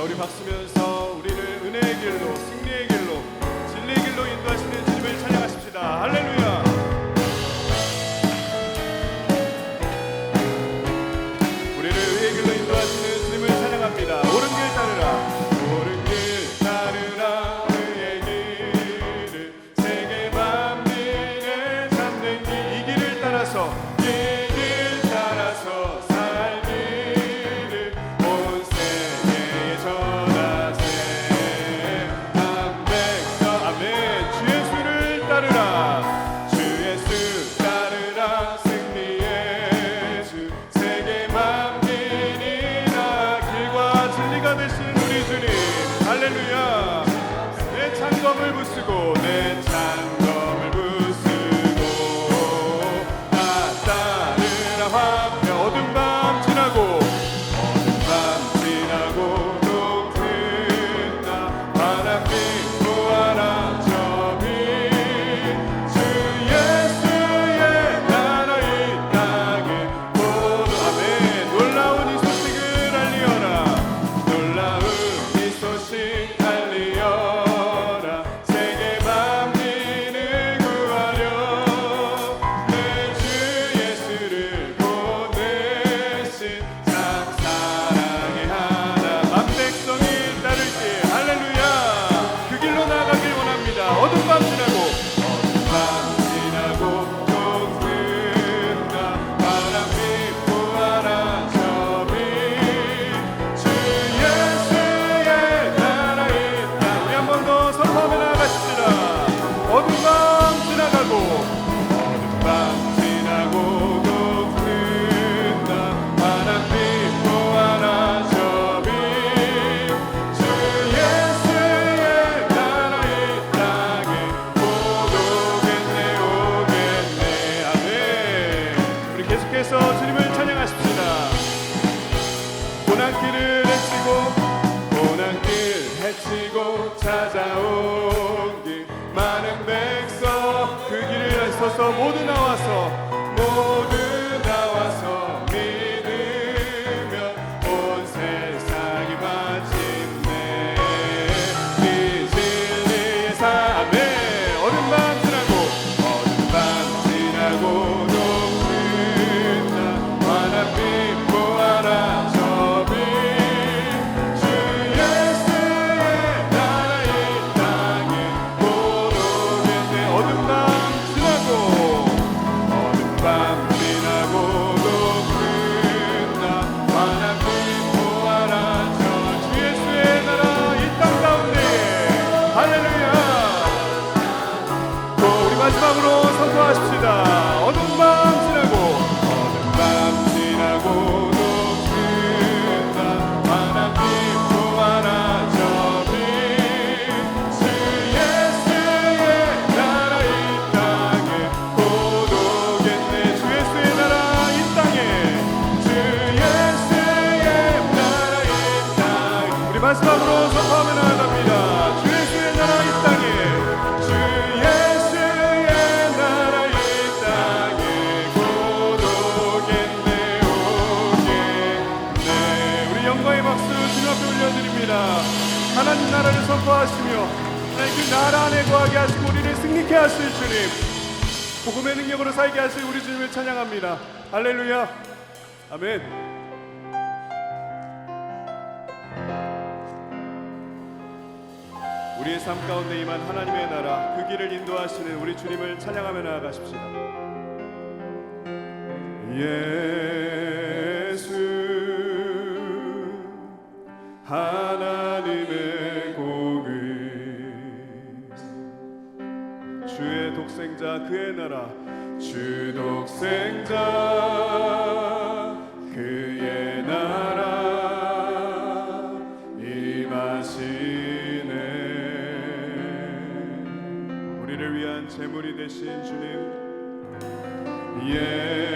자 우리 박수면서 우리를 은혜의 길로 승리의 길로 진리의 길로 인도하시는 주님을 찬양하십시다. 할렐루야. Marcos. 길을 헤치고 고난길 헤치고 찾아온 길. 많은 백성 그 길을 서서 모두 나왔어. 기뻐하시며 그 나라 안에 거하게 하시고 우리를 승리케 하실 주님. 복음의 능력으로 살게 하실 우리 주님을 찬양합니다. 할렐루야. 아멘. 우리의 삶 가운데 임한 하나님의 나라 그 길을 인도하시는 우리 주님을 찬양하며 나아가십시다. 예수 독생자 그의 나라 주 독생자 그의 나라 임하시네. 우리를 위한 제물이 되신 주님 예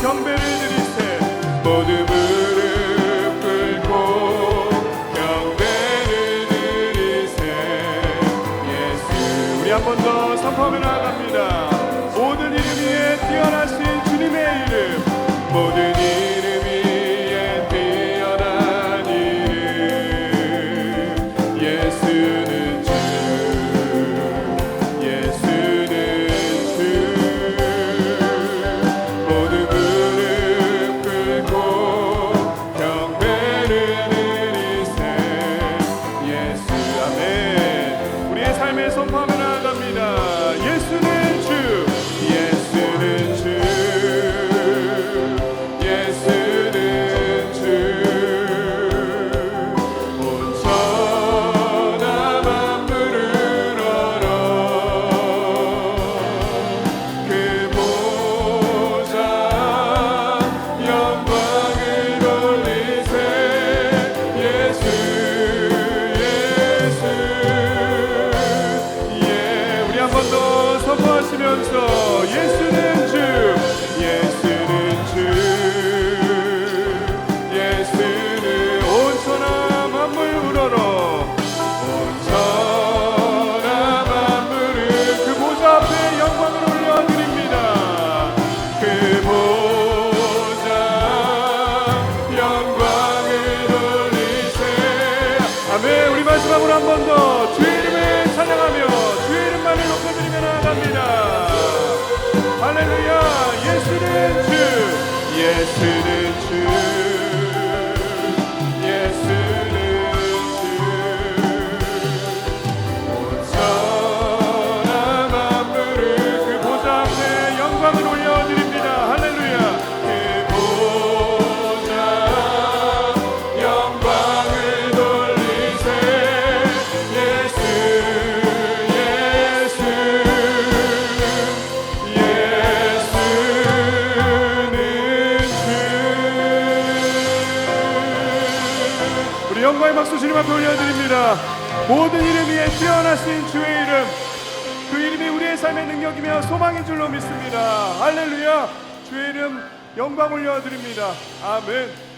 경배를 예 주님 앞에 올려드립니다. 모든 이름 위에 뛰어나신 주의 이름. 그 이름이 우리의 삶의 능력이며 소망인 줄로 믿습니다. 할렐루야. 주의 이름 영광 올려드립니다. 아멘.